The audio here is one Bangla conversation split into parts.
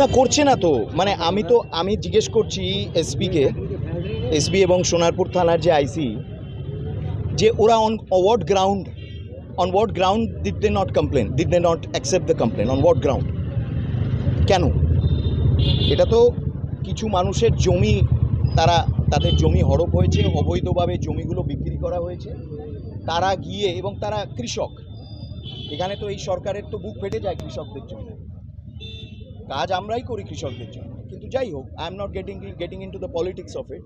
না, করছে না তো। মানে আমি তো, আমি জিজ্ঞেস করছি এসপিকে, এসপি এবং সোনারপুর থানার যে আইসি, যে ওরা on what ground on what ground did they not complain did they not accept the complain on what ground কেন? এটা তো কিছু মানুষের জমি, তারা, তাদের জমি হড়প হয়েছে, অবৈধভাবে জমিগুলো বিক্রি করা হয়েছে। তারা গিয়ে এবং তারা কৃষক। এখানে তো এই সরকারের তো বুক ফেটে যায় কৃষকদের জন্য। কাজ আমরাই করি কৃষকদের জন্য। কিন্তু যাই হোক I am not getting getting into the politics of it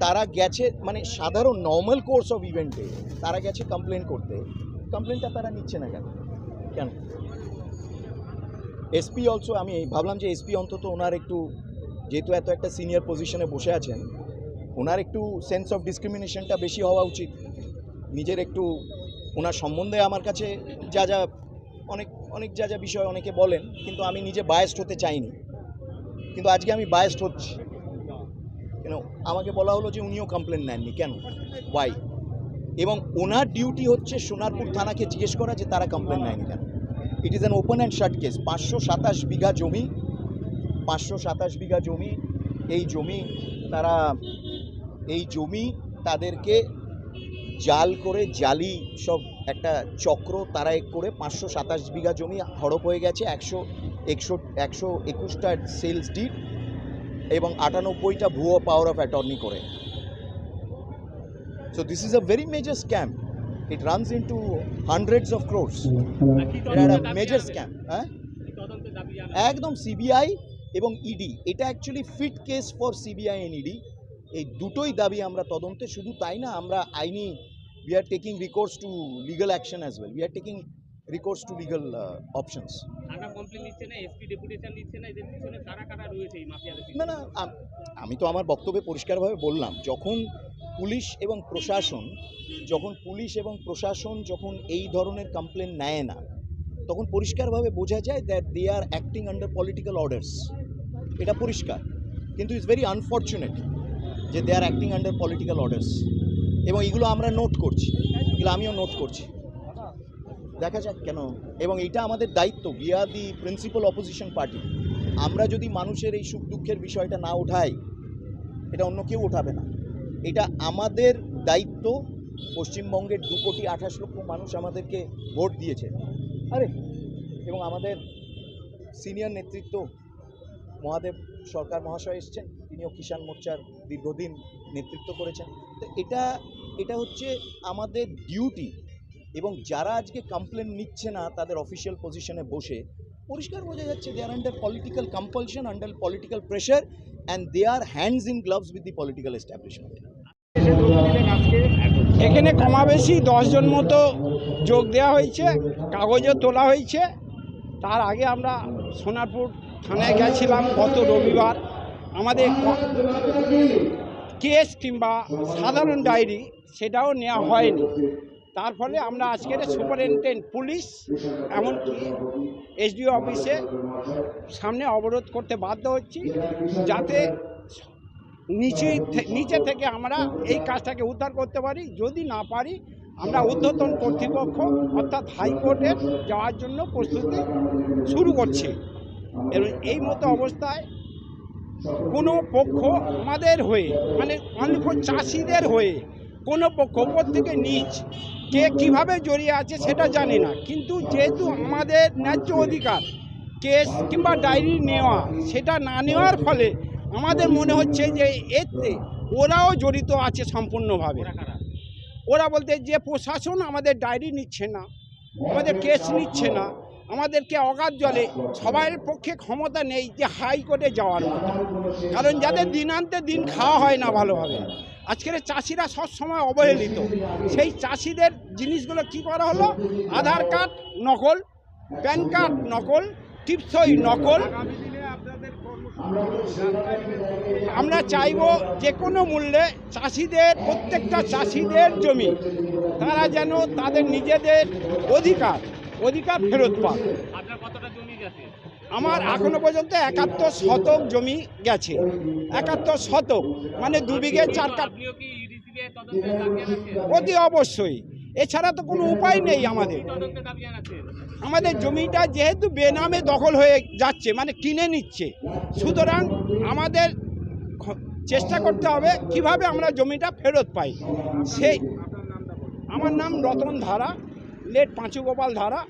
তারা গেছে মানে সাধারণ নর্মাল কোর্স অফ ইভেন্টে তারা গেছে কমপ্লেন করতে। কমপ্লেনটা তারা নিচ্ছে না কেন? কেন? এসপি অলসো আমি ভাবলাম যে এসপি অন্তত ওনার একটু, যেহেতু এত একটা সিনিয়র পজিশনে বসে আছেন, ওনার একটু সেন্স অফ ডিসক্রিমিনেশনটা বেশি হওয়া উচিত। নিজের একটু, ওনার সম্বন্ধে আমার কাছে যা যা অনেক অনেক যা যা বিষয় অনেকে বলেন, কিন্তু আমি নিজে বায়াসড হতে চাইনি। কিন্তু আজকে আমি বায়াসড হচ্ছি। কেন আমাকে বলা হলো যে উনিও কমপ্লেন নেননি। কেন? ওয়াই এবং ওনার ডিউটি হচ্ছে সোনারপুর থানাকে জিজ্ঞেস করা যে তারা কমপ্লেন নেয়নি কেন? It is an open and shut case পাঁচশো সাতাশ বিঘা জমি, পাঁচশো সাতাশ বিঘা জমি, এই জমি তারা, এই জমি তাদেরকে জাল করে জালি সব একটা চক্র তারা এক করে, পাঁচশো সাতাশ বিঘা জমি হড়প হয়ে গেছে, একশো একশো একশো একুশটা সেলস ডিড এবং আটানব্বইটা ভুয়ো পাওয়ার অফ অ্যাটর্নি করে। So this is a very major scam it runs into hundreds of crores এটা মেজর স্ক্যাম হ্যাঁ একদম সিবিআই এবং ইডি এটা actually fit case for CBI and ED এই দুটোই দাবি আমরা তদন্তে শুধু তাই না আমরা আইনি we are taking recourse to legal action as well we are taking recourse to legal options? না না আমি তো আমার বক্তব্যে পরিষ্কারভাবে বললাম যখন পুলিশ এবং প্রশাসন যখন পুলিশ এবং প্রশাসন যখন এই ধরনের কমপ্লেন নেয় না তখন পরিষ্কারভাবে বোঝা যায় that they are acting under political orders এটা পরিষ্কার কিন্তু ইটস ভেরি আনফর্চুনেট যে they are acting under political orders এবং এগুলো আমরা নোট করছি। এগুলো আমিও নোট করছি। দেখা যাক কেন। এবং এটা আমাদের দায়িত্ব। We are the principal opposition party আমরা যদি মানুষের এই সুখ দুঃখের বিষয়টা না ওঠাই এটা অন্য কেউ ওঠাবে না। এটা আমাদের দায়িত্ব। পশ্চিমবঙ্গের দু কোটি আঠাশ লক্ষ মানুষ আমাদেরকে ভোট দিয়েছে। আরে! এবং আমাদের সিনিয়র নেতৃত্ব মহাদেব সরকার মহাশয় এসছেন, তিনিও কিষাণ মোর্চার দীর্ঘদিন নেতৃত্ব করেছেন। তো এটা এটা হচ্ছে আমাদের ডিউটি এবং যারা আজকে কমপ্লেন নিচ্ছে না, তাদের অফিসিয়াল পজিশনে বসে, পরিষ্কার বোঝা যাচ্ছে they are under political compulsion under political pressure and they are hands in gloves with the political establishment এখানে কমাবেশি দশজন মতো যোগ দেওয়া হয়েছে, কাগজও তোলা হয়েছে। তার আগে আমরা সোনারপুর থানায় গেছিলাম গত রবিবার। আমাদের কেস কিংবা সাধারণ ডায়েরি সেটাও নেওয়া হয়নি। তার ফলে আমরা আজকের সুপারিনটেন্ডেন্ট পুলিশ এমনকি এসডিও অফিসে সামনে অবরোধ করতে বাধ্য হচ্ছি যাতে নিচে নিচে থেকে আমরা এই কাজটাকে উদ্ধার করতে পারি। যদি না পারি, আমরা ঊর্ধ্বতন কর্তৃপক্ষ অর্থাৎ হাইকোর্টে যাওয়ার জন্য প্রস্তুতি শুরু করছি। এবং এই মতো অবস্থায় কোনো পক্ষ আমাদের হয়ে মানে অনেক চাষিদের হয়ে কোনো পক্ষ ওপর থেকে নিচ কে কীভাবে জড়িয়ে আছে সেটা জানি না। কিন্তু যেহেতু আমাদের ন্যায্য অধিকার, কেস কিংবা ডায়েরি নেওয়া, সেটা না নেওয়ার ফলে আমাদের মনে হচ্ছে যে এতে ওরাও জড়িত আছে সম্পূর্ণভাবে। ওরা বলতে যে প্রশাসন আমাদের ডায়েরি নিচ্ছে না, আমাদের কেস নিচ্ছে না আমাদেরকে অগাধ জলে সবার পক্ষে ক্ষমতা নেই যে হাইকোর্টে যাওয়ার মতো। কারণ যাদের দিনান্তে দিন খাওয়া হয় না ভালোভাবে, আজকের চাষিরা সবসময় অবহেলিত। সেই চাষিদের জিনিসগুলো কি করা হলো? আধার কার্ড নকল, প্যান কার্ড নকল, টিপসই নকল। আমরা চাইব যে কোনো মূল্যে চাষিদের, প্রত্যেকটা চাষিদের জমি, তারা যেন তাদের নিজেদের অধিকার অধিকার ফেরত গেছে? আমার এখনও পর্যন্ত একাত্তর শতক জমি গেছে। একাত্তর শতক মানে দু বিঘে চার রাখছেন অতি অবশ্যই। এছাড়া তো কোনো উপায় নেই আমাদের। আমাদের জমিটা যেহেতু বেনামে দখল হয়ে যাচ্ছে মানে কিনে নিচ্ছে। সুতরাং আমাদের চেষ্টা করতে হবে কীভাবে আমরা জমিটা ফেরত পাই। সেই আমার নাম রতন ধারা। लेट पांचू गोपाल धारा